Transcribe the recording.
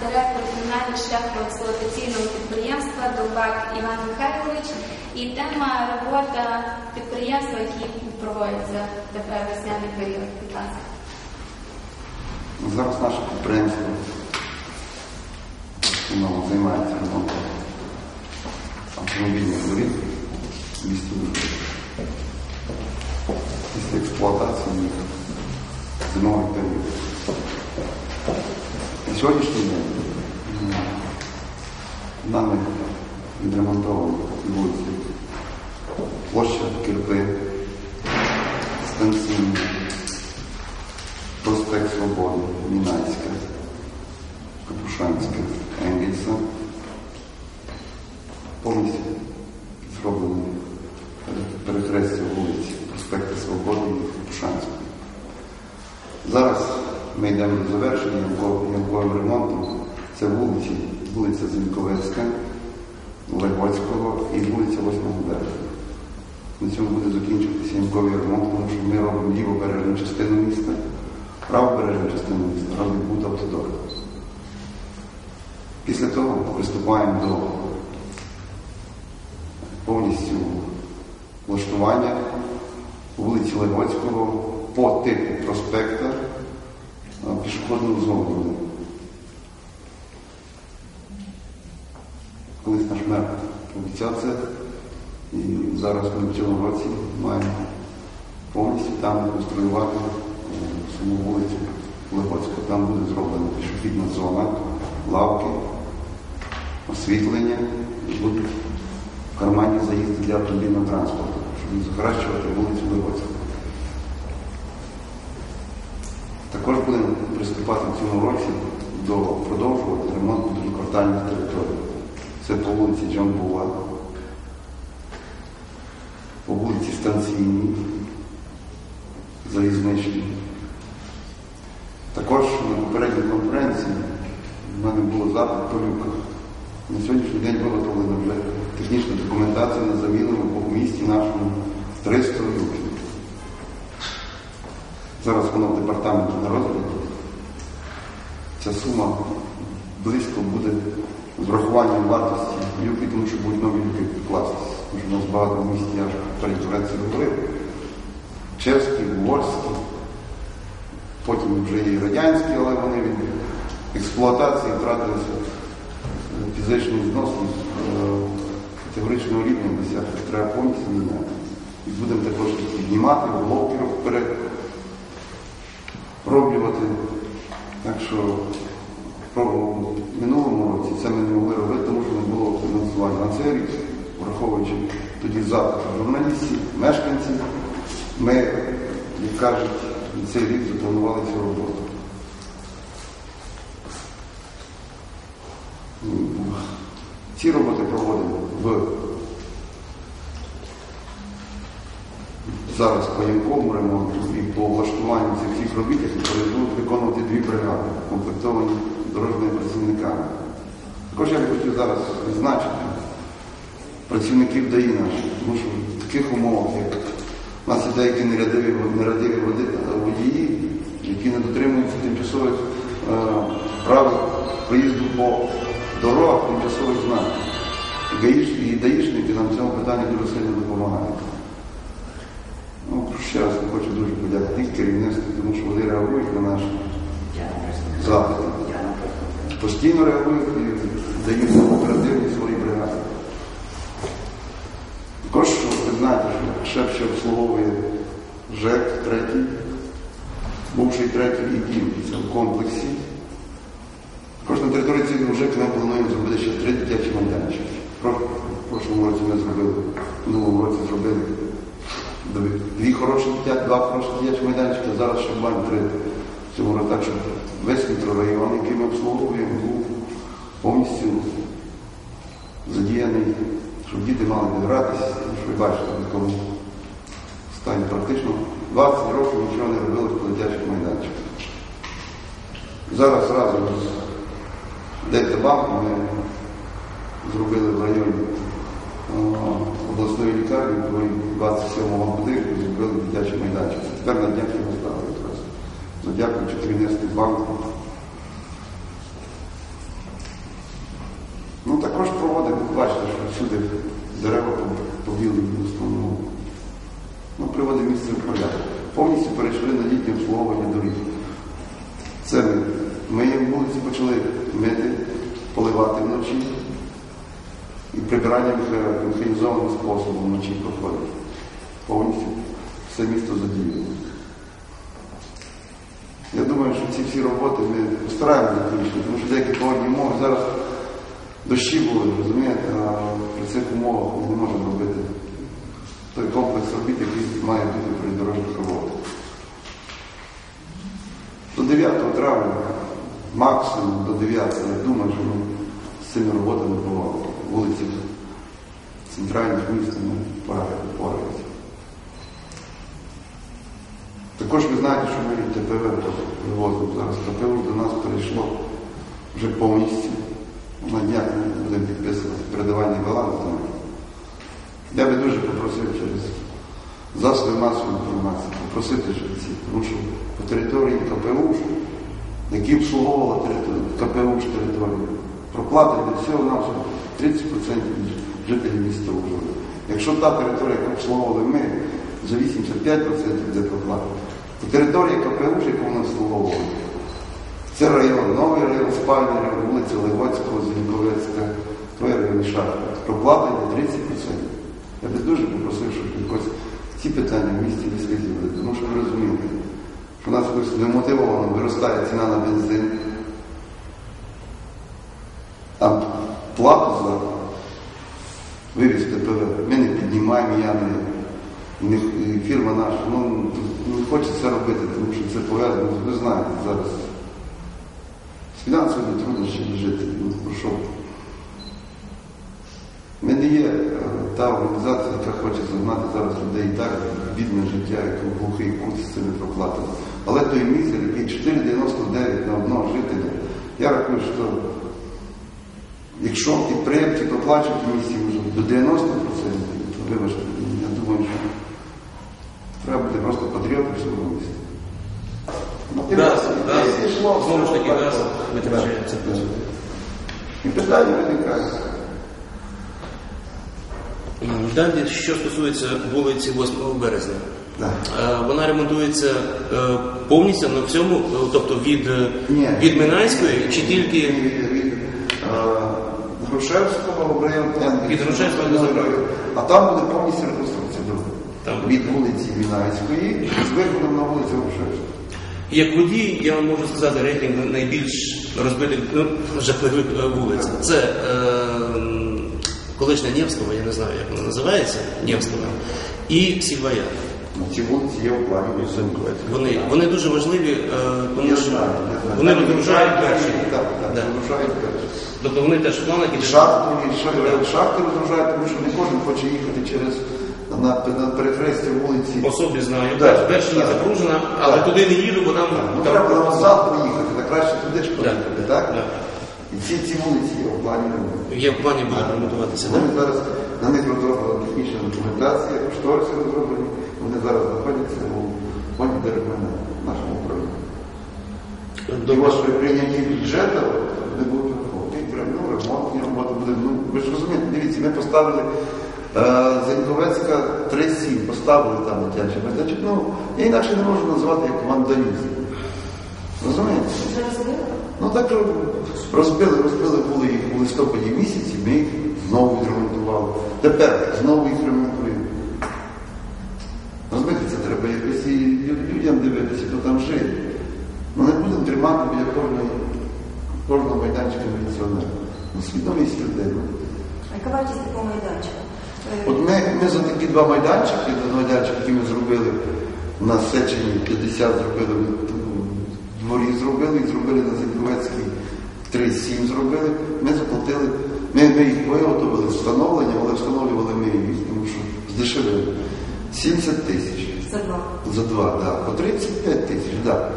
Директор комунального шляху експлуатаційного підприємства Довбак Іван Михайлович і тема робота підприємства, які проводяться тепер весняний період. Будь ласка. Зараз наше підприємство займається ремонтом автомобільних доріг в місті Після експлуатації. На сьогоднішній день м, нами відремонтовано вулиці площа Кирпи, станційні, Проспект Свободи, Мінайська, Капушанська, Енгельса. Повністю зроблені перехрестя вулиці Проспекту Свободи і Капушанської. Зараз ми йдемо до завершення ямковим ремонтом. Це вулиці, вулиця Зінковецька, Легоцького і вулиця 8 березня. На цьому буде закінчуватися ямковий ремонт, тому що ми робимо лівобережну частину міста, правобережну частину міста робить бут автодор. Після того приступаємо до повністю влаштування вулиці Легоцького по типу проспекта а, пішохідну зону. Колись наш мер обіцяв це, і зараз ми в цьому році маємо повністю там конструювати е, саму вулицю Легоцького. Там буде зроблена пішохідна зона, лавки, освітлення, будуть в кармані заїзди для автомобільного транспорту, щоб закращувати вулицю Легоцького. Також будемо приступати в цьому році до продовжувати ремонт внутріквартальних територій. Це по вулиці Джамбула, по вулиці Станційній, Залізничній. Також на попередній конференції в мене було запит по люках. На сьогоднішній день виготовлена вже технічна документація на заміну по місті нашому 300 люків. Зараз воно в департаменті на розгляді. Ця сума близько буде з врахуванням вартості люки, тому що будуть нові люки підкластися. Тому що у нас багато в місті аж конференції робили. Чеські, угорські, потім вже і радянські, але вони від експлуатації втратили фізичну зносність е, категоричного рівня досягти. Треба повністю міняти. І будемо також піднімати, головки вперед роблювати. Так що в минулому році це ми не могли робити, тому що не було фінансування на цей рік, враховуючи тоді запити журналістів, мешканців, ми, як кажуть, цей рік запланували цю роботу. Ці роботи проводимо в зараз по ямковому ремонту і по влаштуванню цих всіх робіт, які будуть виконувати дві бригади, комплектовані дорожніми працівниками. Також я хочу зараз відзначити працівників ДАІ наших, тому що в таких умовах, як у нас є деякі нерядиві води- водії, які не дотримуються тимчасових е, правил проїзду по дорогах, тимчасових знаків. І даїшники нам в цьому питанні дуже сильно допомагають. Ще раз хочу дуже подякувати керівництву, тому що вони реагують на наші запити. Постійно реагують і дають нам оперативні свої бригади. Також ви знаєте, що шеф ще обслуговує ЖЕК третій, бувший третій і дім. В комплексі. Також на території цього ЖЕК ми плануємо зробити ще три дитячі майданчики. В прошлому році ми зробили, в минулому році зробили дві, дві хороші дитя, два хороші дитячі майданчики, зараз ще маємо три. В році так, щоб весь мікрорайон, який ми обслуговуємо, був повністю задіяний, щоб діти мали де гратися, тому що ви бачите, в такому стані практично 20 років нічого не робили по дитячих майданчиках. Зараз разом з Дельтабанком ми зробили в районі обласної лікарні, в 27-го будинку зробили дитячий майданчик. Тепер на днях його ставили якраз. Ну, дякуючи керівництву банку. Ну також проводимо, бачите, що всюди дерева побіли в основному. Ну, приводимо місце в порядок. Повністю перейшли на літнє обслуговування доріг. Це ми миємо вулиці, почали мити, поливати вночі. Прибирання механізованим способом вночі проходить. Повністю все місто задіяно. Я думаю, що ці всі роботи ми постараємося закінчити, тому що деякі погодні умови зараз дощі були, розумієте, а при цих умовах ми не можемо робити той комплекс робіт, який має бути при дорожніх роботах. До 9 травня, максимум до 9, я думаю, що ми з цими роботами по вулицях центральних міст ми впораємося. Також ви знаєте, що ми ТПВ вивозимо зараз. КПУ до нас перейшло вже повністю. На днях ми будемо підписувати передавання балансу. Я би дуже попросив через засоби масової інформації попросити ці, тому що по території КПУ, які обслуговувала територію, КПУ територію, проплатить до всього нам 30% жителів міста Ужгорода. Якщо та територія, яку обслуговували ми, за 85% буде проплата, то територія КПУ, яку вони обслуговували, це район, новий район, спальний район, вулиця Левоцького, Зіньковецька, той район Шахта. Проплата 30%. Я би дуже попросив, щоб якось ці питання в місті висвітлювали, тому що ви розумієте, що у нас якось немотивовано виростає ціна на бензин, а плату за вивіз ТПВ ми не піднімаємо, я не, не фірма наша, ну не хоче це робити, тому що це пов'язано, ви знаєте зараз. З фінансовими труднощами жителів, ну про що? Ми не є е, та організація, яка хоче загнати зараз людей і так бідне життя, як у глухий кут з цими проплатами. Але той мізер, який 4,99 на одного жителя, я рахую, що якщо підприємці доплачують в місті вже до 90%, то вибачте, я думаю, що треба бути просто патріотом в цьому місті. Газ, газ, Пішло, знову ж таки все, газ так. витрачається. І питання виникає. Далі, що стосується вулиці 8 березня. Так. Е, Вона ремонтується е, повністю на всьому, е, тобто від, Ні. від Минайської чи тільки Грушевського в район Від Грушевського до Забрави. А там буде повністю реконструкція дороги. Від вулиці Мінайської з виходом на вулицю Грушевського. як водій, я вам можу сказати рейтинг найбільш розбитих ну, жахливих е, вулиць. Це е, колишня Нєвського, я не знаю, як вона називається, Нєвського, і Сільвая. Ці вулиці є у плані. Вони, вони дуже важливі, е, тому що вони розгружають перші. Тобто вони теж в планах І і шахту, і ша- шахти розгружають, тому що не кожен хоче їхати через на, на перехрестя вулиці. по собі знаю. Да, Перш не запружена, але туди не їду, бо там, Ну, треба на вокзал поїхати, так краще туди ж поїхати, так? І ці, ці вулиці є у плані є в плані будуть ремонтуватися. Вони зараз на них розроблена технічна документація, кошториси розроблені, вони зараз знаходяться у фонді ДРПН в нашому управлінні. І Добре. ось при прийнятті бюджету не будуть враховані. Ну, ремонтні роботи буде. Ну, ви ж розумієте, дивіться, ми поставили е, Зеньковецька 3-7, поставили там дитячий майданчик. Ну, я інакше не можу назвати як вандалізм. Розумієте? Ну так розбили, розбили були їх у листопаді місяці, ми їх знову відремонтували. Тепер знову їх ремонтуємо. Розумієте, це треба якось і людям дивитися, хто там жиє. Ну не будемо тримати біля кожної, кожного майданчика міліціонера. Ну, свідомість людей. ну. А Яка вартість такого майданчика? Е, От ми, ми за такі два майданчики, два майданчики, які ми зробили на Сечені 50 зробили, ми дворі зробили і зробили на Зінковецькій 3-7 зробили. Ми заплатили, ми, ми їх виготовили встановлення, але встановлювали ми їх, тому що здешевили. 70 тисяч За два. за два, да. по 35 тисяч, да.